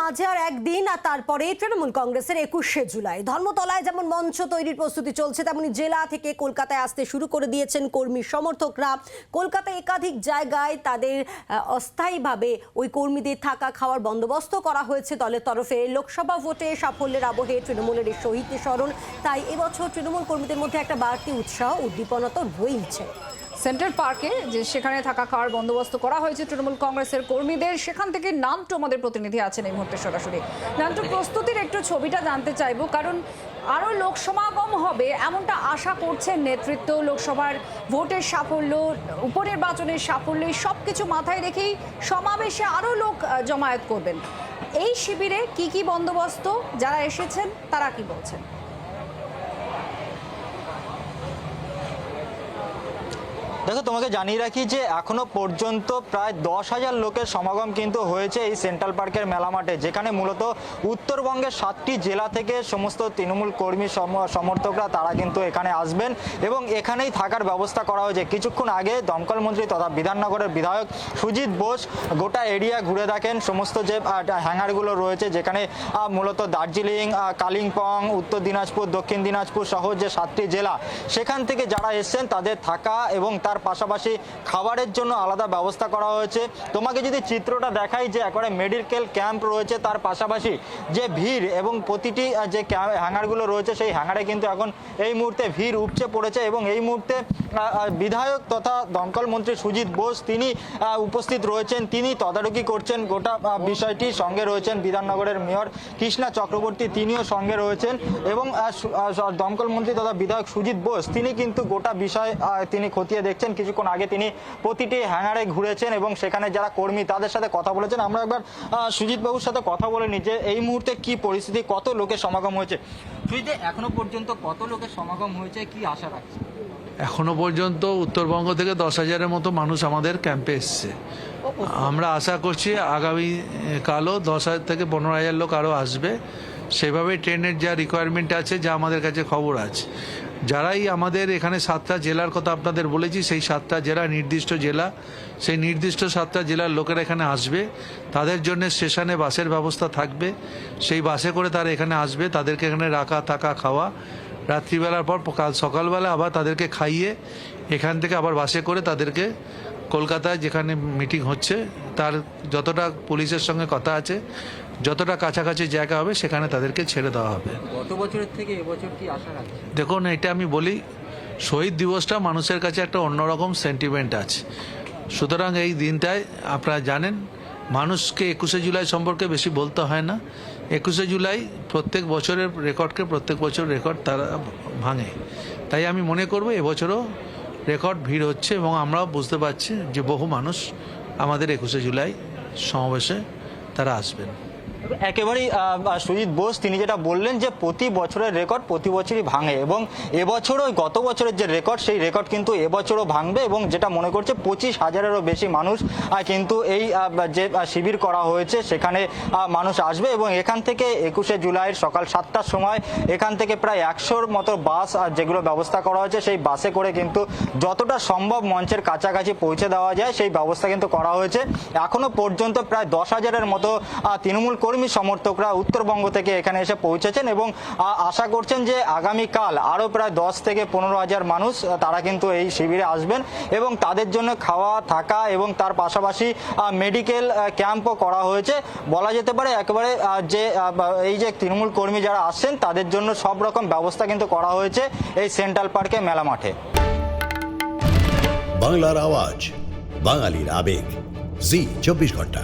মাঝে আর একদিন আর তারপরে তৃণমূল কংগ্রেসের একুশে জুলাই। ধর্মতলায় যেমন মঞ্চ তৈরির প্রস্তুতি চলছে, তেমনি জেলা থেকে কলকাতায় আসতে শুরু করে দিয়েছেন কর্মী সমর্থকরা। কলকাতায় একাধিক জায়গায় তাদের অস্থায়ীভাবে ওই কর্মীদের থাকা খাওয়ার বন্দোবস্ত করা হয়েছে দলের তরফে। লোকসভা ভোটে সাফল্যের আবহে তৃণমূলের এই শহীদ স্মরণ। তাই এবছর তৃণমূল কর্মীদের মধ্যে একটা বাড়তি উৎসাহ, উদ্দীপনা তো রয়েইছে। সেন্ট্রাল পার্কে যে সেখানে থাকা খাওয়ার বন্দোবস্ত করা হয়েছে তৃণমূল কংগ্রেসের কর্মীদের, সেখান থেকে নামটু আমাদের প্রতিনিধি আছেন এই মুহূর্তে সরাসরি। নামটু প্রস্তুতির একটু ছবিটা জানতে চাইব, কারণ আরও লোক সমাগম হবে এমনটা আশা করছেন নেতৃত্ব, লোকসভার ভোটের সাফল্য, উপনির্বাচনের সাফল্য সব কিছু মাথায় রেখেই সমাবেশে আরও লোক জমায়েত করবেন। এই শিবিরে কি কি বন্দোবস্ত, যারা এসেছেন, তারা কি বলছেন? দেখো, তোমাকে জানিয়ে রাখি যে এখনও পর্যন্ত প্রায় দশ হাজার লোকের সমাগম কিন্তু হয়েছে এই সেন্ট্রাল পার্কের মেলা মাঠে, যেখানে মূলত উত্তরবঙ্গের সাতটি জেলা থেকে সমস্ত তৃণমূল কর্মী সম- সমর্থকরা তারা কিন্তু এখানে আসবেন এবং এখানেই থাকার ব্যবস্থা করা হয়েছে। কিছুক্ষণ আগে দমকল মন্ত্রী তথা বিধাননগরের বিধায়ক সুজিত বোস গোটা এরিয়া ঘুরে দেখেন। সমস্ত যে হ্যাঙ্গারগুলো রয়েছে, যেখানে মূলত দার্জিলিং কালিম্পং, উত্তর দিনাজপুর, দক্ষিণ দিনাজপুর সহ যে সাতটি জেলা, সেখান থেকে যারা এসছেন তাদের থাকা এবং তার পাশাপাশি খাবারের জন্য আলাদা ব্যবস্থা করা হয়েছে। তোমাকে যদি চিত্রটা দেখাই যে একবারে মেডিকেল ক্যাম্প রয়েছে, তার পাশাপাশি যে ভিড় এবং প্রতিটি যে হ্যাঙ্গারগুলো রয়েছে, সেই হ্যাঙ্গারে কিন্তু এখন এই মুহূর্তে ভিড় উপচে পড়েছে এবং এই মুহূর্তে বিধায়ক তথা দমকল মন্ত্রী সুজিত বোস তিনি উপস্থিত রয়েছেন। তিনি তদারকি করছেন গোটা বিষয়টি সঙ্গে রয়েছেন বিধাননগরের মেয়র কৃষ্ণা চক্রবর্তী, তিনিও সঙ্গে রয়েছেন এবং দমকল মন্ত্রী তথা বিধায়ক সুজিত বোস, তিনি কিন্তু গোটা বিষয় তিনি খতিয়ে দেখছেন। কিছুক্ষণ আগে তিনি প্রতিটি হ্যাঙ্গারে ঘুরেছেন এবং সেখানে যারা কর্মী তাদের সাথে কথা বলেছেন। আমরা একবার সুজিত বাবুর সাথে কথা বলে নিই যে এই মুহূর্তে কি পরিস্থিতি, কত লোকের সমাগম হয়েছে? সুজিত, এখনও পর্যন্ত কত লোকের সমাগম হয়েছে, কি আশা রাখছে এখনও পর্যন্ত উত্তরবঙ্গ থেকে দশ হাজারের মতো মানুষ আমাদের ক্যাম্পে এসছে। আমরা আশা করছি আগামী কালও দশ হাজার থেকে পনেরো হাজার লোক আরও আসবে। সেভাবে ট্রেনের যা রিকোয়ারমেন্ট আছে, যা আমাদের কাছে খবর আছে। যারাই আমাদের এখানে সাতটা জেলার কথা আপনাদের বলেছি, সেই সাতটা জেলা নির্দিষ্ট জেলা, সেই নির্দিষ্ট সাতটা জেলার লোকেরা এখানে আসবে, তাদের জন্য স্টেশনে বাসের ব্যবস্থা থাকবে, সেই বাসে করে তারা এখানে আসবে, তাদেরকে এখানে রাখা থাকা খাওয়া, রাত্রিবেলার পর কাল সকালবেলা আবার তাদেরকে খাইয়ে এখান থেকে আবার বাসে করে তাদেরকে কলকাতায় যেখানে মিটিং হচ্ছে তার যতটা পুলিশের সঙ্গে কথা আছে যতটা কাছাকাছি জায়গা হবে সেখানে তাদেরকে ছেড়ে দেওয়া হবে। গত বছরের থেকে এবছর কি আশা রাখছে দেখুন এটা আমি বলি শহীদ দিবসটা মানুষের কাছে একটা অন্যরকম সেন্টিমেন্ট আছে। সুতরাং এই দিনটায় আপনারা জানেন মানুষকে একুশে জুলাই সম্পর্কে বেশি বলতে হয় না। একুশে জুলাই প্রত্যেক বছরের রেকর্ডকে প্রত্যেক বছর রেকর্ড তারা ভাঙে। তাই আমি মনে করব এবছরও রেকর্ড ভিড় হচ্ছে এবং আমরাও বুঝতে পারছি যে বহু মানুষ আমাদের একুশে জুলাই সমাবেশে তারা আসবেন। একেবারেই সুজিত বোস, তিনি যেটা বললেন যে প্রতি বছরের রেকর্ড প্রতি বছরই ভাঙে এবং এবছরও গত বছরের যে রেকর্ড, সেই রেকর্ড কিন্তু এবছরও ভাঙবে এবং যেটা মনে করছে পঁচিশ হাজারেরও বেশি মানুষ কিন্তু এই যে শিবির করা হয়েছে সেখানে মানুষ আসবে এবং এখান থেকে একুশে জুলাইয়ের সকাল সাতটার সময় এখান থেকে প্রায় একশোর মতো বাস যেগুলো ব্যবস্থা করা হয়েছে সেই বাসে করে কিন্তু যতটা সম্ভব মঞ্চের কাছাকাছি পৌঁছে দেওয়া যায়, সেই ব্যবস্থা কিন্তু করা হয়েছে। এখনও পর্যন্ত প্রায় দশ হাজারের মতো তৃণমূল কর্মী সমর্থকরা উত্তরবঙ্গ থেকে এখানে এসে পৌঁছেছেন এবং আশা করছেন যে আগামীকাল আরও প্রায় দশ থেকে পনেরো হাজার মানুষ তারা কিন্তু এই শিবিরে আসবেন এবং তাদের জন্য খাওয়া, থাকা এবং তার পাশাপাশি মেডিকেল ক্যাম্পও করা হয়েছে। বলা যেতে পারে একেবারে যে এই যে তৃণমূল কর্মী যারা আসছেন, তাদের জন্য সব রকম ব্যবস্থা কিন্তু করা হয়েছে এই সেন্ট্রাল পার্কে মেলা মাঠে। বাংলার আওয়াজ, বাঙালির আবেগ। জি, চব্বিশ ঘণ্টা।